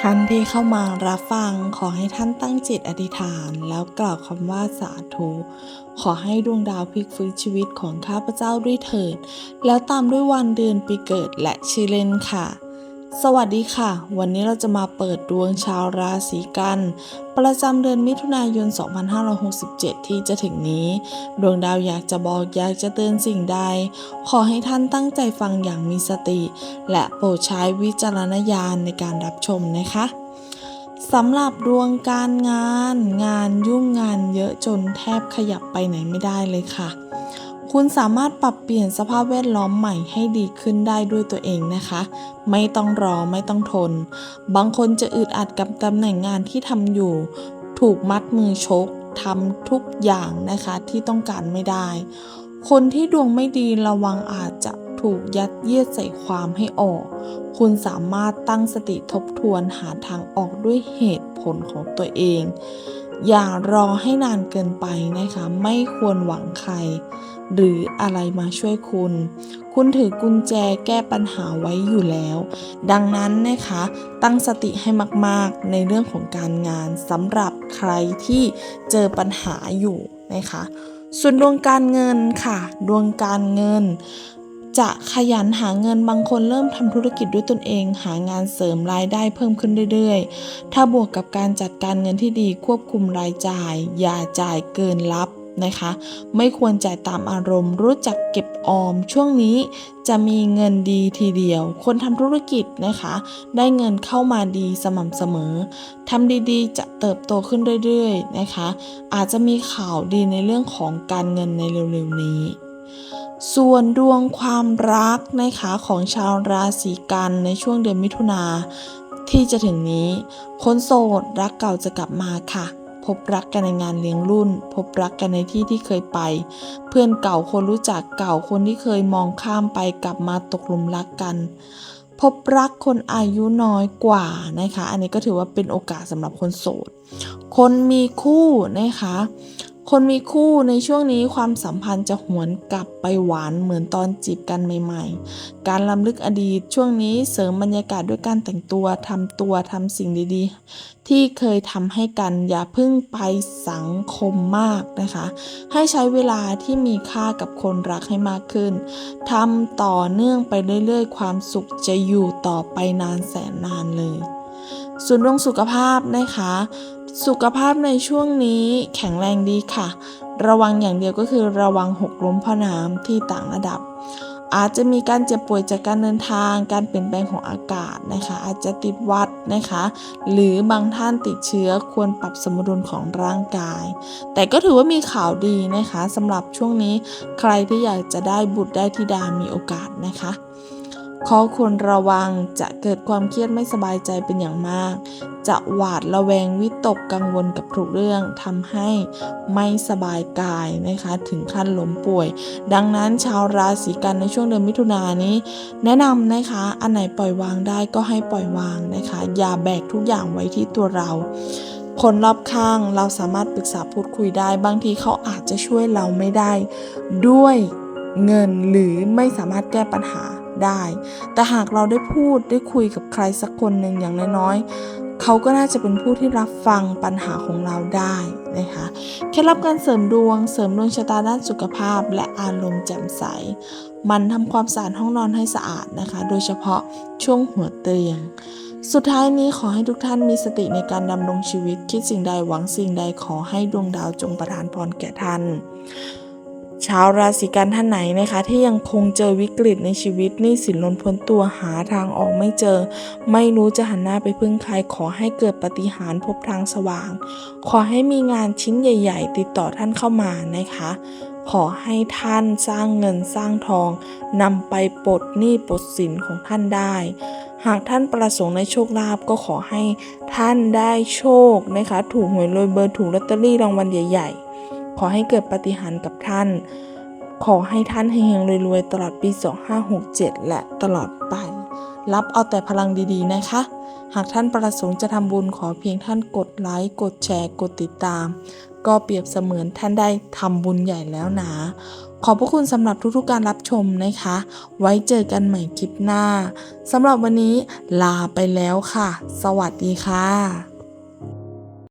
ท่านที่เข้ามารับฟังขอให้ท่านตั้งจิตอธิษฐาน แล้วกล่าวคำว่าสาธุขอให้ดวงดาวพลิกฟื้นชีวิตของข้าพเจ้าด้วยเถิด แล้วตามด้วยวันเดือนปีเกิดและชื่อเล่นค่ะ สวัสดีค่ะ วันนี้เราจะมาเปิดดวงชาวราศีกัน ประจำเดือนมิถุนายน 2567 ที่จะถึงนี้ ดวงดาวอยากจะบอกอยากจะเตือนสิ่งใด ขอให้ท่านตั้งใจฟังอย่างมีสติ และโปรดใช้วิจารณญาณในการรับชมนะคะสำหรับดวงการงาน งานยุ่งงานเยอะจนแทบขยับไปไหนไม่ได้เลยค่ะ คุณสามารถปรับเปลี่ยนสภาพแวดล้อมใหม่ให้ดีขึ้นได้ด้วยตัวเองนะคะ ไม่ต้องรอไม่ต้องทน บางคนจะอึดอัดกับตำแหน่งงานที่ทำอยู่ ถูกมัดมือชกทำทุกอย่างนะคะที่ต้องการไม่ได้ คนที่ดวงไม่ดีระวังอาจจะถูกยัดเยียดใส่ความให้ออก คุณสามารถตั้งสติทบทวนหาทางออกด้วยเหตุผลของตัวเอง อย่ารอให้นานเกินไปนะคะ ไม่ควรหวังใคร หรืออะไรมาช่วยคุณ คุณถือกุญแจแก้ปัญหาไว้อยู่แล้ว ดังนั้นนะคะ ตั้งสติให้มากๆในเรื่องของการงานสำหรับใครที่เจอปัญหาอยู่นะคะ ส่วนดวงการเงินค่ะ ดวงการเงิน จะขยันหาเงินบางคนเริ่มทำธุรกิจด้วยตนเอง หางานเสริมรายได้เพิ่มขึ้นเรื่อยๆ ถ้าบวกกับการจัดการเงินที่ดีควบคุมรายจ่าย อย่าจ่ายเกินรับนะคะ ไม่ควรจ่ายตามอารมณ์ รู้จักเก็บออม ช่วงนี้จะมีเงินดีทีเดียว คนทำธุรกิจนะคะ ได้เงินเข้ามาดีสม่ำเสมอทำดีๆ จะเติบโตขึ้นเรื่อยๆนะคะ อาจจะมีข่าวดีในเรื่องของการเงินในเร็วๆนี้ ส่วนดวงความรักนะคะของชาวราศีกันในช่วงเดือนมิถุนาที่จะถึงนี้ คนโสดรักเก่าจะกลับมาค่ะ พบรักกันในงานเลี้ยงรุ่น พบรักกันในที่ที่เคยไป เพื่อนเก่าคนรู้จักเก่าคนที่เคยมองข้ามไปกลับมาตกหลุมรักกัน พบรักคนอายุน้อยกว่านะคะ อันนี้ก็ถือว่าเป็นโอกาสสำหรับคนโสด คนมีคู่นะคะ คนมีคู่ในช่วงนี้ความสัมพันธ์จะหวนกลับไปหวานเหมือนตอนจีบกันใหม่ ๆ การล้ำลึกอดีตช่วงนี้เสริมบรรยากาศด้วยการแต่งตัวทำตัวทำสิ่งดีๆ ที่เคยทำให้กันอย่าพิ่งไปสังคมมากนะคะ ให้ใช้เวลาที่มีค่ากับคนรักให้มากขึ้นทำต่อเนื่องไปเรื่อยๆ ความสุขจะอยู่ต่อไปนานแสนนานเลยส่วนเรื่องสุขภาพนะคะ สุขภาพในช่วงนี้แข็งแรงดีค่ะ ระวังอย่างเดียวก็คือระวังหกล้มเพราะน้ำที่ต่างระดับ อาจจะมีการเจ็บป่วยจากการเดินทาง การเปลี่ยนแปลงของอากาศนะคะ อาจจะติดหวัดนะคะ หรือบางท่านติดเชื้อควรปรับสมดุลของร่างกาย แต่ก็ถือว่ามีข่าวดีนะคะสำหรับช่วงนี้ใครที่อยากจะได้บุตรได้ธิดามีโอกาสนะคะ ข้อควรระวังจะเกิดความเครียดไม่สบายใจเป็นอย่างมาก จะหวาดระแวงวิตกกังวลกับทุกเรื่องทำให้ไม่สบายกายนะคะถึงขั้นล้มป่วย ดังนั้นชาวราศีกันในช่วงเดือนมิถุนายนนี้ แนะนำนะคะอันไหนปล่อยวางได้ก็ให้ปล่อยวางนะคะ อย่าแบกทุกอย่างไว้ที่ตัวเราคนรอบข้างเราสามารถปรึกษาพูดคุยได้ บางทีเขาอาจจะช่วยเราไม่ได้ ด้วยเงินหรือไม่สามารถแก้ปัญหา ได้ แต่หากเราได้พูดได้คุยกับใครสักคนหนึ่งอย่างน้อยๆ เขาก็น่าจะเป็นผู้ที่รับฟังปัญหาของเราได้นะคะเคล็ดลับการเสริมดวง เสริมดวงชะตาด้านสุขภาพ และอารมณ์แจ่มใส มันทำความสะอาดห้องนอนให้สะอาดนะคะ โดยเฉพาะช่วงหัวเตียงสุดท้ายนี้ขอให้ทุกท่านมีสติในการดำรงชีวิต คิดสิ่งใดหวังสิ่งใดขอให้ดวงดาวจงประทานพรแก่ท่าน ชาวราศีกันท่านไหนนะคะ ที่ยังคงเจอวิกฤตในชีวิตนี้สินล้นพ้นตัวหาทางออกไม่เจอ ไม่รู้จะหันหน้าไปพึ่งใครขอให้เกิดปฏิหารพบทางสว่าง ขอให้มีงานชิ้นใหญ่ ๆ ติดต่อท่านเข้ามานะคะ ขอให้ท่านสร้างเงินสร้างทองนำไปปลดหนี้ปลดสินของท่านได้ หากท่านประสงค์ในโชคลาภก็ขอให้ท่านได้โชคนะคะ ถูกหวยรวยเบอร์ถูกลอตเตอรี่รางวัลใหญ่ ๆ ขอให้เกิดปฏิหารกับท่าน ขอให้ท่านเฮงๆรวยๆ ตลอดปี 2567 และตลอดไป รับเอาแต่พลังดีๆนะคะ หากท่านประสงค์จะทำบุญขอเพียงท่านกดไลค์ กดแชร์ กดติดตาม ก็เปรียบเสมือนท่านได้ทำบุญใหญ่แล้วนะขอบพระคุณสำหรับทุกๆการรับชมนะคะ ไว้เจอกันใหม่คลิปหน้าสำหรับวันนี้ลาไปแล้วค่ะ สวัสดีค่ะ